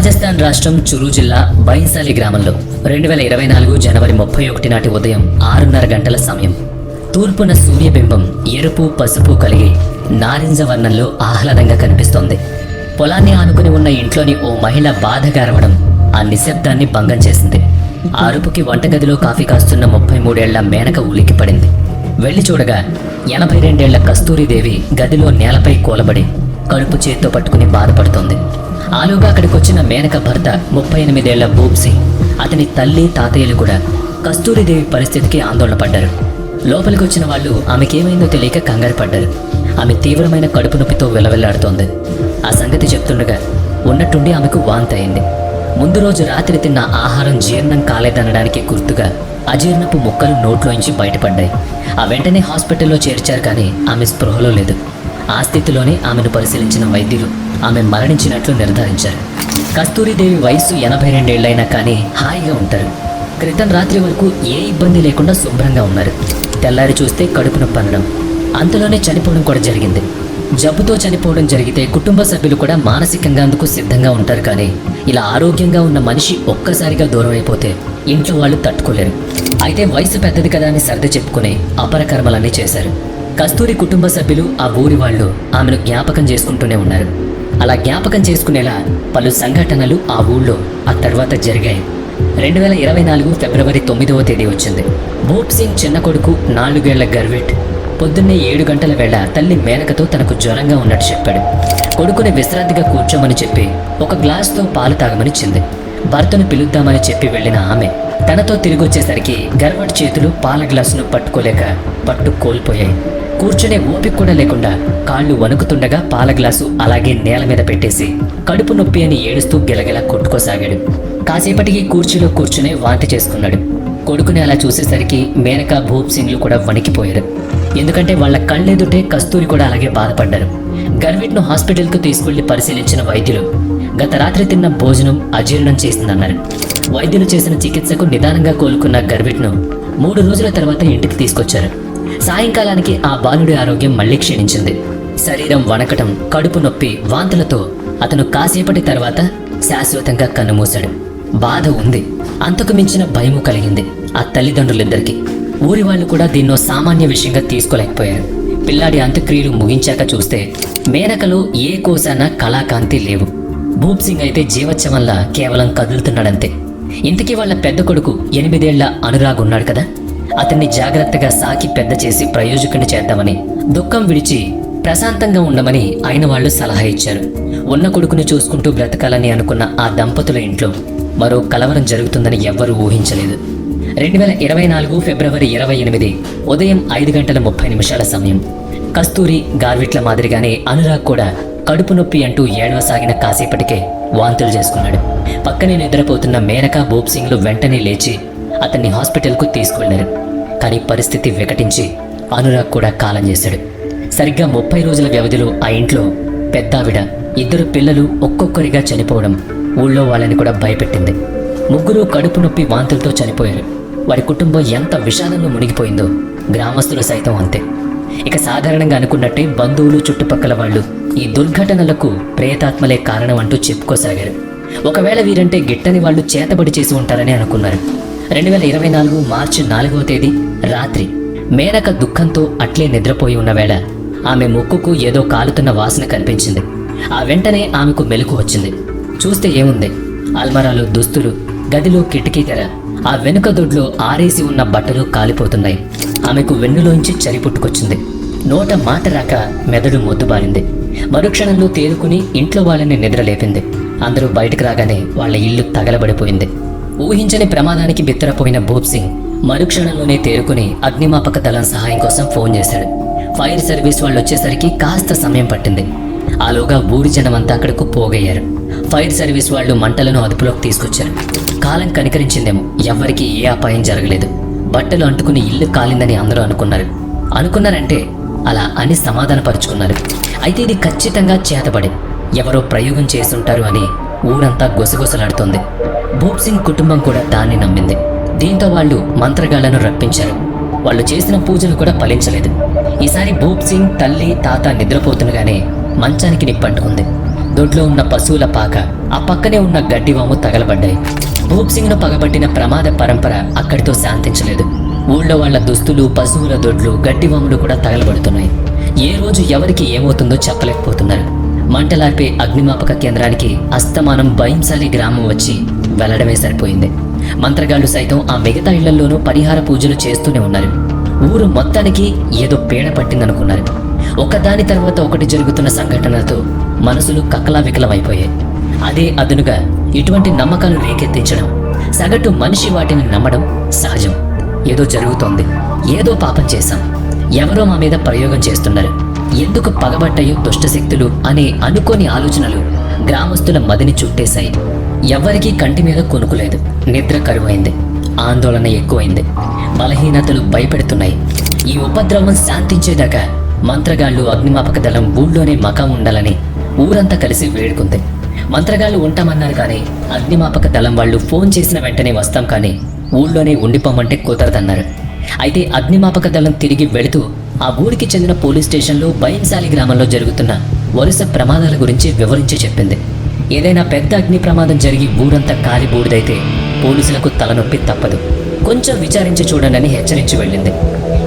రాజస్థాన్ రాష్ట్రం చురు జిల్లా బైన్సాలి గ్రామంలో రెండు వేల ఇరవై నాలుగు జనవరి ముప్పై ఒకటి నాటి ఉదయం ఆరున్నర గంటల సమయం. తూర్పున సూర్యబింబం ఎరుపు పసుపు కలిగి నారింజ వర్ణంలో ఆహ్లాదంగా కనిపిస్తోంది. పొలాన్ని ఆనుకుని ఉన్న ఇంట్లోని ఓ మహిళ బాధగా అరవడం ఆ నిశ్శబ్దాన్ని భంగం చేసింది. అరుపుకి వంటగదిలో కాఫీ కాస్తున్న ముప్పై మూడేళ్ళ మేనక ఉలిక్కి పడింది వెళ్ళి చూడగా ఎనభై రెండేళ్ళ కస్తూరిదేవి గదిలో నేలపై కూలబడి కడుపు చేత్తో పట్టుకుని బాధపడుతోంది. ఆలోగా అక్కడికి వచ్చిన మేనక భర్త ముప్పై ఎనిమిదేళ్ళ బూబ్ అతని తల్లి తాతయ్యలు కూడా కస్తూరిదేవి పరిస్థితికి ఆందోళన పడ్డారు లోపలికి వచ్చిన వాళ్ళు ఆమెకేమైందో తెలియక కంగారు పడ్డారు. ఆమె తీవ్రమైన కడుపు నొప్పితో వెలవెల్లాడుతోంది. ఆ సంగతి చెప్తుండగా ఉన్నట్టుండి ఆమెకు వాంతి అయింది. ముందు రోజు రాత్రి తిన్న ఆహారం జీర్ణం కాలేదనడానికి గుర్తుగా అజీర్ణపు ముక్కలు నోట్లోంచి బయటపడ్డాయి. ఆ వెంటనే హాస్పిటల్లో చేర్చారు కానీ ఆమె స్పృహలో లేదు. ఆ స్థితిలోనే ఆమెను పరిశీలించిన వైద్యులు. ఆమె మరణించినట్లు నిర్ధారించారు. కస్తూరిదేవి వయసు ఎనభై రెండేళ్ళైనా కానీ హాయిగా ఉంటారు. క్రితం రాత్రి వరకు ఏ ఇబ్బంది లేకుండా శుభ్రంగా ఉన్నారు. తెల్లారి చూస్తే కడుపు నొప్పి అనడం. అంతలోనే చనిపోవడం కూడా జరిగింది. జబ్బుతో చనిపోవడం జరిగితే కుటుంబ సభ్యులు కూడా మానసికంగా అందుకు సిద్ధంగా ఉంటారు కానీ ఇలా ఆరోగ్యంగా ఉన్న మనిషి ఒక్కసారిగా దూరం అయిపోతే ఇంట్లో వాళ్ళు తట్టుకోలేరు. అయితే వయసు పెద్దది కదా అని సర్ది చెప్పుకుని అపరకర్మలన్నీ చేశారు. కస్తూరి కుటుంబ సభ్యులు ఆ ఊరి వాళ్ళు ఆమెను జ్ఞాపకం చేసుకుంటూనే ఉన్నారు. అలా జ్ఞాపకం చేసుకునేలా పలు సంఘటనలు ఆ ఊళ్ళో ఆ తర్వాత జరిగాయి. రెండు వేల ఇరవై నాలుగు ఫిబ్రవరి తొమ్మిదవ తేదీ వచ్చింది. భూప్ సింగ్ చిన్న కొడుకు నాలుగేళ్ళ గర్విట్. పొద్దున్నే ఏడు గంటల వేళ తల్లి మేనకతో తనకు జ్వరంగా ఉన్నట్టు చెప్పాడు. కొడుకుని విశ్రాంతిగా కూర్చోమని చెప్పి ఒక గ్లాసుతో పాలు తాగమనిచ్చింది భర్తను పిలుద్దామని చెప్పి వెళ్ళిన ఆమె తనతో తిరిగి వచ్చేసరికి గర్వట్ చేతులు పాల గ్లాసును పట్టుకోలేక పట్టు కోల్పోయాయి. కూర్చునే ఓపిక కూడా లేకుండా కాళ్ళు వణుకుతుండగా పాల గ్లాసు అలాగే నేల మీద పెట్టేసి కడుపు నొప్పి అని ఏడుస్తూ గిలగిలా కొట్టుకోసాగాడు. కాసేపటికి కూర్చీలో కూర్చునే వాంతి చేసుకున్నాడు. కొడుకుని అలా చూసేసరికి మేనక భూప్ సింగ్లు కూడా వణికిపోయారు. ఎందుకంటే వాళ్ళ కళ్ళెదుటే కస్తూరి కూడా అలాగే బాధపడ్డారు. గర్విట్ను హాస్పిటల్కు తీసుకెళ్ళి పరిశీలించిన వైద్యులు గత రాత్రి తిన్న భోజనం అజీర్ణం చేసిందన్నారు. వైద్యులు చేసిన చికిత్సకు నిదానంగా కోలుకున్న గర్విట్ను మూడు రోజుల తర్వాత ఇంటికి తీసుకొచ్చారు. సాయంకాలానికి ఆ బాలుడి ఆరోగ్యం మళ్ళీ క్షీణించింది. శరీరం వణకటం కడుపు నొప్పి వాంతులతో అతను కాసేపటి తర్వాత శాశ్వతంగా కన్నుమూశాడు బాధ ఉంది. అంతకు మించిన భయము కలిగింది ఆ తల్లిదండ్రులిద్దరికీ. ఊరి వాళ్ళు కూడా దీన్నో సామాన్య విషయంగా తీసుకోలేకపోయారు. పిల్లాడి అంత్యక్రియలు ముగించాక చూస్తే మేనకలో ఏ కోసాన కళాకాంతి లేవు. భూప్ సింగ్ అయితే జీవత్సవంలా కేవలం కదులుతున్నాడంతే. ఇంతకీ వాళ్ళ పెద్ద కొడుకు ఎనిమిదేళ్ళ అనురాగ్ ఉన్నాడు కదా? అతన్ని జాగ్రత్తగా సాకి పెద్ద చేసి ప్రయోజకుని చేద్దామని దుఃఖం విడిచి ప్రశాంతంగా ఉండమని ఆయన వాళ్ళు సలహా ఇచ్చారు. ఉన్న కొడుకుని చూసుకుంటూ బ్రతకాలని అనుకున్న ఆ దంపతుల ఇంట్లో మరో కలవరం జరుగుతుందని ఎవ్వరూ ఊహించలేదు. రెండు వేల ఇరవై నాలుగు ఫిబ్రవరి ఇరవై ఎనిమిది ఉదయం ఐదు గంటల ముప్పై నిమిషాల సమయం. కస్తూరి గార్విట్ల మాదిరిగానే అనురాగ్ కూడా కడుపు నొప్పి అంటూ ఏడవసాగిన కాసేపటికే వాంతులు చేసుకున్నాడు. పక్కనే నిద్రపోతున్న మేనకా బోప్సింగ్లు వెంటనే లేచి అతన్ని హాస్పిటల్కు తీసుకువెళ్ళారు కానీ పరిస్థితి వికటించి అనురాగ్ కూడా కాలం చేశాడు. సరిగ్గా ముప్పై రోజుల వ్యవధిలో ఆ ఇంట్లో పెద్దావిడ ఇద్దరు పిల్లలు ఒక్కొక్కరిగా చనిపోవడం ఊళ్ళో వాళ్ళని కూడా భయపెట్టింది. ముగ్గురు కడుపు నొప్పి వాంతులతో చనిపోయారు. వారి కుటుంబం ఎంత విషాదంలో మునిగిపోయిందో గ్రామస్తులు సైతం అంతే. ఇక సాధారణంగా అనుకున్నట్టే బంధువులు చుట్టుపక్కల వాళ్ళు ఈ దుర్ఘటనలకు ప్రేతాత్మలే కారణం అంటూ చెప్పుకోసాగారు. ఒకవేళ వీరంటే గిట్టని వాళ్ళు చేతబడి చేసి ఉంటారని అనుకున్నారు. రెండు వేల ఇరవై నాలుగు మార్చి నాలుగవ తేదీ రాత్రి మేనక దుఃఖంతో అట్లే నిద్రపోయి ఉన్న వేళ ఆమె ముక్కుకు ఏదో కాలుతున్న వాసన కనిపించింది. ఆ వెంటనే ఆమెకు మెలకు వచ్చింది. చూస్తే ఏముంది? అల్మరాలు దుస్తులు గదిలో కిటికీ తెర ఆ వెనుక దొడ్లో ఆరేసి ఉన్న బట్టలు కాలిపోతున్నాయి. ఆమెకు వెన్నులోంచి చలి పుట్టుకొచ్చింది. నోట మాట రాక మెదడు మొద్దుబారింది. మరుక్షణంలో తేరుకుని ఇంట్లో వాళ్ళని నిద్రలేపింది అందరూ బయటకు రాగానే వాళ్ళ ఇల్లు తగలబడిపోయింది. ఊహించని ప్రమాదానికి బిత్తరపోయిన భూప్ సింగ్ మరుక్షణంలోనే తేరుకుని అగ్నిమాపక దళం సహాయం కోసం ఫోన్ చేశాడు. ఫైర్ సర్వీస్ వాళ్ళు వచ్చేసరికి కాస్త సమయం పట్టింది. ఆలోగా ఊరి జనమంతా అక్కడకు పోగయ్యారు. ఫైర్ సర్వీస్ వాళ్ళు మంటలను అదుపులోకి తీసుకొచ్చారు. కాలం కనికరించిందేమో ఎవ్వరికీ ఏ అపాయం జరగలేదు. బట్టలు అంటుకుని ఇల్లు కాలిందని అందరూ అనుకున్నారు. అనుకున్నారంటే అలా అని సమాధానపరుచుకున్నారు. అయితే ఇది ఖచ్చితంగా చేతబడి ఎవరో ప్రయోగం చేసుంటారు అని ఊరంతా గుసగుసలాడుతోంది. భూప్ సింగ్ కుటుంబం కూడా దాన్ని నమ్మింది. దీంతో వాళ్ళు మంత్రగాళ్ళను రప్పించారు. వాళ్ళు చేసిన పూజలు కూడా ఫలించలేదు. ఈసారి భూప్ సింగ్ తల్లి తాత నిద్రపోతుండగానే మంచానికి నిప్పంటుకుంది దొడ్లో ఉన్న పశువుల పాక ఆ పక్కనే ఉన్న గడ్డివాము తగలబడ్డాయి. భూప్ సింగ్ను పగబట్టిన ప్రమాద పరంపర అక్కడితో శాంతించలేదు. ఊళ్ళో వాళ్ళ దుస్తులు పశువుల దొడ్లు గడ్డివాములు కూడా తగలబడుతున్నాయి. ఏ రోజు ఎవరికి ఏమవుతుందో చెప్పలేకపోతున్నారు. మంటలార్పే అగ్నిమాపక కేంద్రానికి అస్తమానం బైంసాలి గ్రామం వచ్చి వెళ్ళడమే సరిపోయింది. మంత్రగాళ్ళు సైతం ఆ మిగతా ఇళ్ళలోనూ పరిహార పూజలు చేస్తూనే ఉన్నారు. ఊరు మొత్తానికి ఏదో పీడ పట్టిందనుకున్నారు. ఒకదాని తర్వాత ఒకటి జరుగుతున్న సంఘటనలతో మనసులు కక్కలావికలమైపోయాయి అదే అదునుగా ఇటువంటి నమ్మకాలు రేకెత్తించడం సగటు మనిషి వాటిని నమ్మడం సహజం. ఏదో జరుగుతోంది. ఏదో పాపం చేశాం. ఎవరో మా మీద ప్రయోగం చేస్తున్నారు. ఎందుకు పగబట్టాయో దుష్టశక్తులు అనే అనుకోని ఆలోచనలు గ్రామస్తుల మదిని చుట్టేశాయి. ఎవరికీ కంటి మీద కొనుకులేదు. నిద్ర కరువైంది. ఆందోళన ఎక్కువైంది. బలహీనతలు భయపెడుతున్నాయి. ఈ ఉపద్రవం శాంతించేదాకా మంత్రగాళ్ళు అగ్నిమాపక దళం ఊళ్ళోనే మకం ఉండాలని ఊరంతా కలిసి వేడుకుంది. మంత్రగాళ్ళు ఉంటామన్నారు కానీ అగ్నిమాపక దళం వాళ్ళు ఫోన్ చేసిన వెంటనే వస్తాం కానీ ఊళ్ళోనే ఉండిపోమంటే కుదరదన్నారు. అయితే అగ్నిమాపక దళం తిరిగి వెళుతూ ఆ ఊరికి చెందిన పోలీస్ స్టేషన్లో భయంశాలి గ్రామంలో జరుగుతున్న వరుస ప్రమాదాల గురించి వివరించి చెప్పింది. ఏదైనా పెద్ద అగ్ని ప్రమాదం జరిగి ఊరంతా కాలి బూడిదైతే పోలీసులకు తలనొప్పి తప్పదు. కొంచెం విచారించి చూడండి హెచ్చరించి వెళ్ళింది.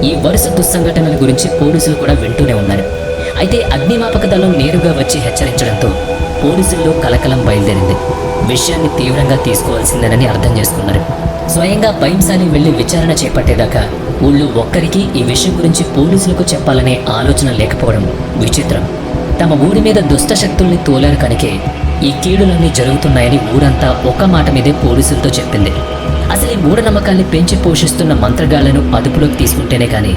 ఈ వరుస దుస్సంఘటనల గురించి పోలీసులు కూడా వింటూనే ఉన్నారు. అయితే అగ్నిమాపక దళం నేరుగా వచ్చి హెచ్చరించడంతో పోలీసుల్లో కలకలం బయలుదేరింది. విషయాన్ని తీవ్రంగా తీసుకోవాల్సిందేనని అర్థం చేసుకున్నారు. స్వయంగా భయంసాలి వెళ్ళి విచారణ చేపట్టేదాకా ఊళ్ళో ఒక్కరికి ఈ విషయం గురించి పోలీసులకు చెప్పాలనే ఆలోచన లేకపోవడం విచిత్రం. తమ ఊరి మీద దుష్ట శక్తుల్ని తోలారు కనుకే ఈ కీడులన్నీ జరుగుతున్నాయని ఊరంతా ఒక మాట మీదే పోలీసులతో చెప్పింది. అసలు ఈ మూఢనమ్మకాల్ని పెంచి పోషిస్తున్న మంత్రగాళ్ళను అదుపులోకి తీసుకుంటేనే కానీ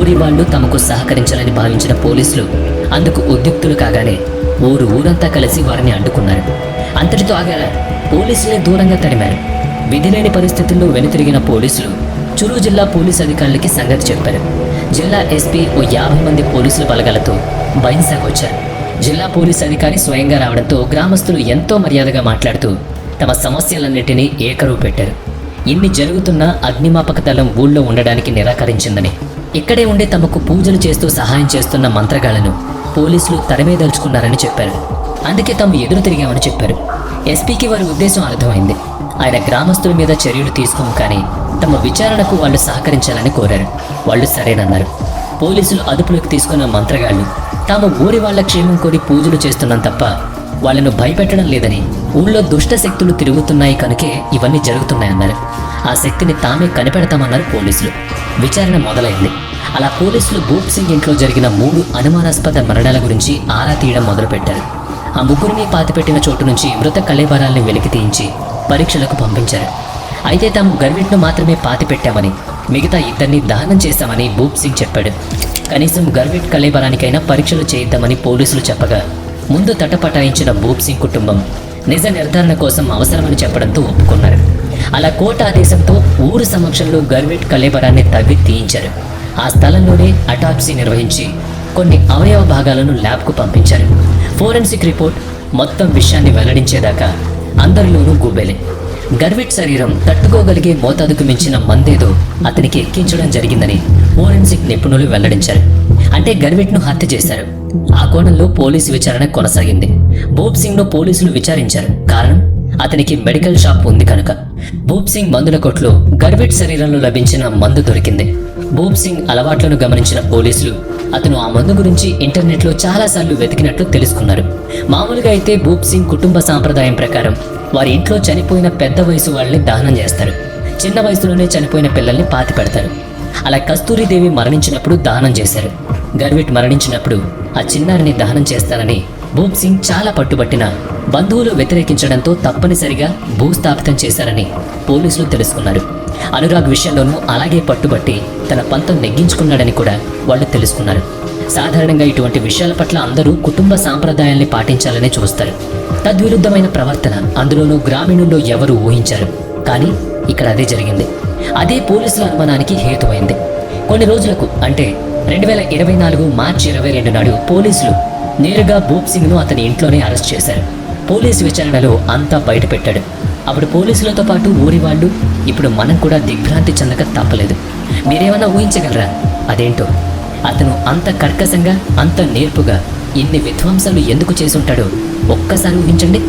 ఊరి వాళ్ళు తమకు సహకరించాలని భావించిన పోలీసులు అందుకు ఉద్యుక్తులు కాగానే ఊరు ఊరంతా కలిసి వారిని అడ్డుకున్నారు. అంతటితో ఆగారా పోలీసులే దూరంగా తడిమారు విధిలేని పరిస్థితుల్లో వెనుతిరిగిన పోలీసులు చురు జిల్లా పోలీస్ అధికారులకి సంగతి చెప్పారు. జిల్లా ఎస్పీ ఓ యాభై మంది పోలీసుల బలగాలతో బైన్సాకు జిల్లా పోలీస్ అధికారి స్వయంగా రావడంతో గ్రామస్తులు ఎంతో మర్యాదగా మాట్లాడుతూ తమ సమస్యలన్నింటినీ ఏకరువు పెట్టారు. ఇన్ని జరుగుతున్నా అగ్నిమాపక దళం ఊళ్ళో ఉండడానికి నిరాకరించిందని. ఇక్కడే ఉండే తమకు పూజలు చేస్తూ సహాయం చేస్తున్న మంత్రగాళ్ళను పోలీసులు తరమేదలుచుకున్నారని చెప్పారు. అందుకే తాము ఎదురు తిరిగామని చెప్పారు. ఎస్పీకి వారి ఉద్దేశం అర్థమైంది. ఆయన గ్రామస్తుల మీద చర్యలు తీసుకోము కానీ తమ విచారణకు వాళ్ళు సహకరించాలని కోరారు. వాళ్ళు సరేనన్నారు. పోలీసులు అదుపులోకి తీసుకున్న మంత్రగాళ్ళు తాము ఊరి వాళ్ళ క్షేమం కోరి పూజలు చేస్తున్నాం తప్ప వాళ్ళను భయపెట్టడం లేదని ఊళ్ళో దుష్ట శక్తులు తిరుగుతున్నాయి కనుకే ఇవన్నీ జరుగుతున్నాయన్నారు. ఆ శక్తిని తామే కనిపెడతామన్నారు పోలీసులు. విచారణ మొదలైంది. అలా పోలీసులు భూప్ సింగ్ ఇంట్లో జరిగిన మూడు అనుమానాస్పద మరణాల గురించి ఆరా తీయడం మొదలుపెట్టారు. ఆ ముగ్గురిని పాతిపెట్టిన చోటు నుంచి మృత కళేబరాల్ని వెలికి తీయించి పరీక్షలకు పంపించారు. అయితే తాము గర్విట్ను మాత్రమే పాతిపెట్టామని మిగతా ఇద్దరిని దహనం చేశామని భూప్ సింగ్ చెప్పాడు. కనీసం గర్విట్ కళేబరానికైనా పరీక్షలు చేయిద్దామని పోలీసులు చెప్పగా ముందు తటపటాయించిన భూప్ సింగ్ కుటుంబం నిజ నిర్ధారణ కోసం అవసరమని చెప్పడంతో ఒప్పుకున్నారు. అలా కోర్టు ఆదేశంతో ఊరు సమక్షంలో గర్విట్ కళేబరాన్ని తవ్వి తీయించారు. ఆ స్థలంలోనే అటాప్సీ నిర్వహించి కొన్ని అవయవ భాగాలను ల్యాబ్కు పంపించారు. ఫోరెన్సిక్ రిపోర్ట్ మొత్తం విషయాన్ని వెల్లడించేదాకా అందరిలోనూ గుబెలే. గర్విట్ శరీరం తట్టుకోగలిగే మోతాదుకు మించిన మందేదో అతనికి ఎక్కించడం జరిగిందని ఫోరెన్సిక్ నిపుణులు వెల్లడించారు. అంటే గర్విట్ను హత్య చేశారు. ఆ కోణంలో పోలీసు విచారణ కొనసాగింది. భూప్ సింగ్ను పోలీసులు విచారించారు. కారణం? అతనికి మెడికల్ షాప్ ఉంది కనుక. భూప్ సింగ్ మందుల కొట్లో గర్విట్ శరీరంలో లభించిన మందు దొరికింది. భూప్ సింగ్ అలవాట్లను గమనించిన పోలీసులు అతను ఆ మందు గురించి ఇంటర్నెట్లో చాలాసార్లు వెతికినట్లు తెలుసుకున్నారు. మామూలుగా అయితే భూప్ సింగ్ కుటుంబ సాంప్రదాయం ప్రకారం వారి ఇంట్లో చనిపోయిన పెద్ద వయసు వాళ్ళని దహనం చేస్తారు. చిన్న వయసులోనే చనిపోయిన పిల్లల్ని పాతి పెడతారు. అలా కస్తూరిదేవి మరణించినప్పుడు దహనం చేశారు. గర్విట్ మరణించినప్పుడు ఆ చిన్నారిని దహనం చేస్తారని భూప్ సింగ్ చాలా పట్టుబట్టిన బంధువులు వ్యతిరేకించడంతో తప్పనిసరిగా భూస్థాపితం చేశారని పోలీసులు తెలుసుకున్నారు. అనురాగ్ విషయంలోనూ అలాగే పట్టుబట్టి తన పంతం నెగ్గించుకున్నాడని కూడా వాళ్ళు తెలుసుకున్నారు. సాధారణంగా ఇటువంటి విషయాల పట్ల అందరూ కుటుంబ సాంప్రదాయాల్ని పాటించాలని చూస్తారు. తద్విరుద్ధమైన ప్రవర్తన అందులోనూ గ్రామీణుల్లో ఎవరు ఊహించారు. కానీ ఇక్కడ అదే జరిగింది. అదే పోలీసుల అనుమానానికి హేతువైంది. కొన్ని రోజులకు అంటే రెండు వేల ఇరవై నాలుగు మార్చి ఇరవై రెండు నాడు పోలీసులు నేరుగా భూప్ సింగ్ను అతని ఇంట్లోనే అరెస్ట్ చేశారు. పోలీసు విచారణలో అంతా బయటపెట్టాడు. అప్పుడు పోలీసులతో పాటు ఊరి వాళ్ళు ఇప్పుడు మనం కూడా దిగ్భ్రాంతి చెందక తప్పలేదు. మీరేమన్నా ఊహించగలరా? అదేంటో? అతను అంత కర్కశంగా అంత నేర్పుగా ఇన్ని విధ్వంసాలు ఎందుకు చేసుంటాడో ఒక్కసారి ఊహించండి.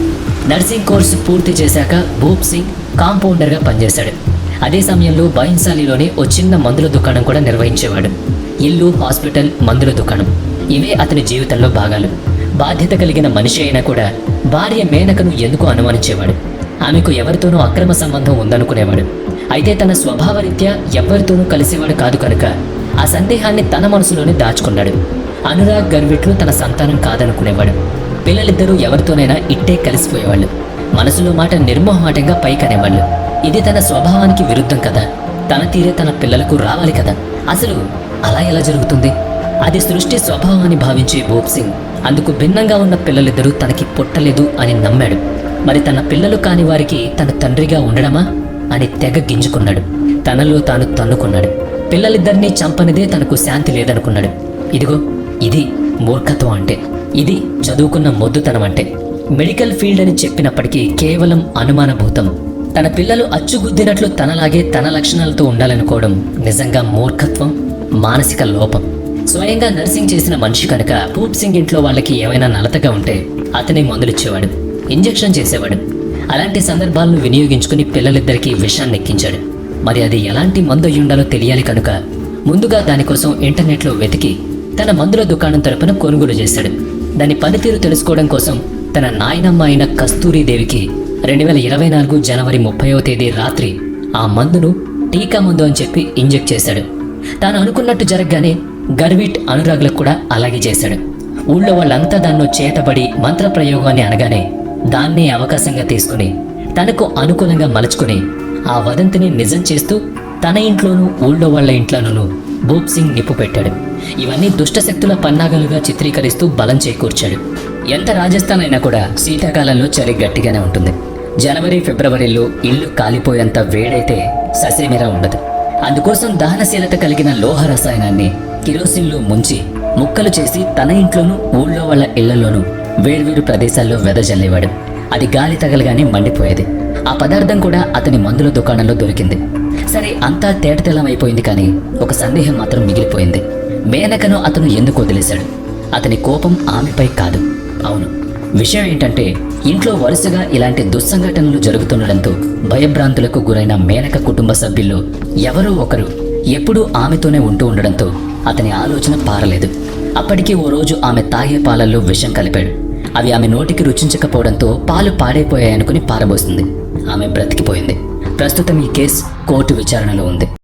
నర్సింగ్ కోర్సు పూర్తి చేశాక భూప్ సింగ్ కాంపౌండర్గా పనిచేశాడు. అదే సమయంలో బైన్సాలిలోనే ఓ చిన్న మందుల దుకాణం కూడా నిర్వహించేవాడు. ఇల్లు హాస్పిటల్ మందుల దుకాణం. ఇవే అతని జీవితంలో భాగాలు. బాధ్యత కలిగిన మనిషి అయినా కూడా భార్య మేనకను ఎందుకు అనుమానించేవాడు? ఆమెకు ఎవరితోనూ అక్రమ సంబంధం ఉందనుకునేవాడు. అయితే తన స్వభావరీత్యా ఎవరితోనూ కలిసేవాడు కాదు కనుక ఆ సందేహాన్ని తన మనసులోనే దాచుకున్నాడు. అనురాగ్ గర్విట్లు తన సంతానం కాదనుకునేవాడు. పిల్లలిద్దరూ ఎవరితోనైనా ఇట్టే కలిసిపోయేవాళ్ళు. మనసులో మాట నిర్మోహమాటంగా పైకనేవాళ్ళు. ఇది తన స్వభావానికి విరుద్ధం కదా. తన తీరే తన పిల్లలకు రావాలి కదా. అసలు అలా ఎలా జరుగుతుంది? అది సృష్టి స్వభావాన్ని భావించే భూప్ సింగ్ అందుకు భిన్నంగా ఉన్న పిల్లలిద్దరూ తనకి పుట్టలేదు అని నమ్మాడు. మరి తన పిల్లలు కాని వారికి తన తండ్రిగా ఉండడమా అని తెగ గింజుకున్నాడు. తనలో తాను తన్నుకున్నాడు. పిల్లలిద్దరినీ చంపనిదే తనకు శాంతి లేదనుకున్నాడు. ఇదిగో ఇది మూర్ఖత్వం అంటే ఇది చదువుకున్న మొద్దుతనం అంటే. మెడికల్ ఫీల్డ్ అని చెప్పినప్పటికీ కేవలం అనుమానభూతం. తన పిల్లలు అచ్చుగుద్దినట్లు తనలాగే తన లక్షణాలతో ఉండాలనుకోవడం నిజంగా మూర్ఖత్వం మానసిక లోపం. స్వయంగా నర్సింగ్ చేసిన మనిషి కనుక పూప్ సింగ్ ఇంట్లో వాళ్ళకి ఏమైనా నలతగా ఉంటే అతనే మందులిచ్చేవాడు. ఇంజెక్షన్ చేసేవాడు. అలాంటి సందర్భాలను వినియోగించుకుని పిల్లలిద్దరికీ విషాన్ని ఎక్కించాడు మరి అది ఎలాంటి మందు అయ్యుండాలో తెలియాలి కనుక ముందుగా దానికోసం ఇంటర్నెట్లో వెతికి తన మందుల దుకాణం తరపున కొనుగోలు చేశాడు. దాని పనితీరు తెలుసుకోవడం కోసం తన నాయనమ్మ అయిన కస్తూరీదేవికి రెండు వేల ఇరవై నాలుగు జనవరి ముప్పైవ తేదీ రాత్రి ఆ మందును టీకా మందు అని చెప్పి ఇంజెక్ట్ చేశాడు. తాను అనుకున్నట్టు జరగగానే గర్విట్ అనురాగ్లకు కూడా అలాగే చేశాడు. ఊళ్ళో వాళ్ళంతా దాన్నో చేతబడి మంత్రప్రయోగాన్ని అనగానే దాన్నే అవకాశంగా తీసుకుని తనకు అనుకూలంగా మలుచుకుని ఆ వదంతిని నిజం చేస్తూ తన ఇంట్లోనూ ఊళ్ళో వాళ్ళ ఇంట్లోనూ భూప్ సింగ్ నిప్పు పెట్టాడు. ఇవన్నీ దుష్టశక్తుల పన్నాగాలుగా చిత్రీకరిస్తూ బలం చేకూర్చాడు. ఎంత రాజస్థాన్ అయినా కూడా శీతాకాలంలో చలి గట్టిగానే ఉంటుంది. జనవరి ఫిబ్రవరిలో ఇల్లు కాలిపోయేంత వేడైతే ససేమిరా ఉండదు. అందుకోసం దహనశీలత కలిగిన లోహ రసాయనాన్ని కిరోసిన్లో ముంచి ముక్కలు చేసి తన ఇంట్లోనూ ఊళ్ళో వాళ్ళ ఇళ్ళలోనూ వేర్వేరు ప్రదేశాల్లో వెదజల్లేవాడు అది గాలి తగలగానే మండిపోయేది. ఆ పదార్థం కూడా అతని మందుల దుకాణంలో దొరికింది. సరే అంతా తేటతెల్లమైపోయింది కానీ ఒక సందేహం మాత్రం మిగిలిపోయింది. మేనకను అతను ఎందుకు వదిలేశాడు అతని కోపం ఆమెపై కాదు. అవును. విషయం ఏంటంటే ఇంట్లో వరుసగా ఇలాంటి దుస్సంఘటనలు జరుగుతుండడంతో భయభ్రాంతులకు గురైన మేనక కుటుంబ సభ్యుల్లో ఎవరో ఒకరు ఎప్పుడూ ఆమెతోనే ఉంటూ ఉండడంతో అతని ఆలోచన పారలేదు. అప్పటికి ఓ రోజు ఆమె తాగే పాలల్లో విషం కలిపాడు. అవి ఆమె నోటికి రుచించకపోవడంతో పాలు పాడైపోయాయనుకుని పారబోసింది. ఆమె బ్రతికిపోయింది. ప్రస్తుతం ఈ కేసు కోర్టు విచారణలో ఉంది.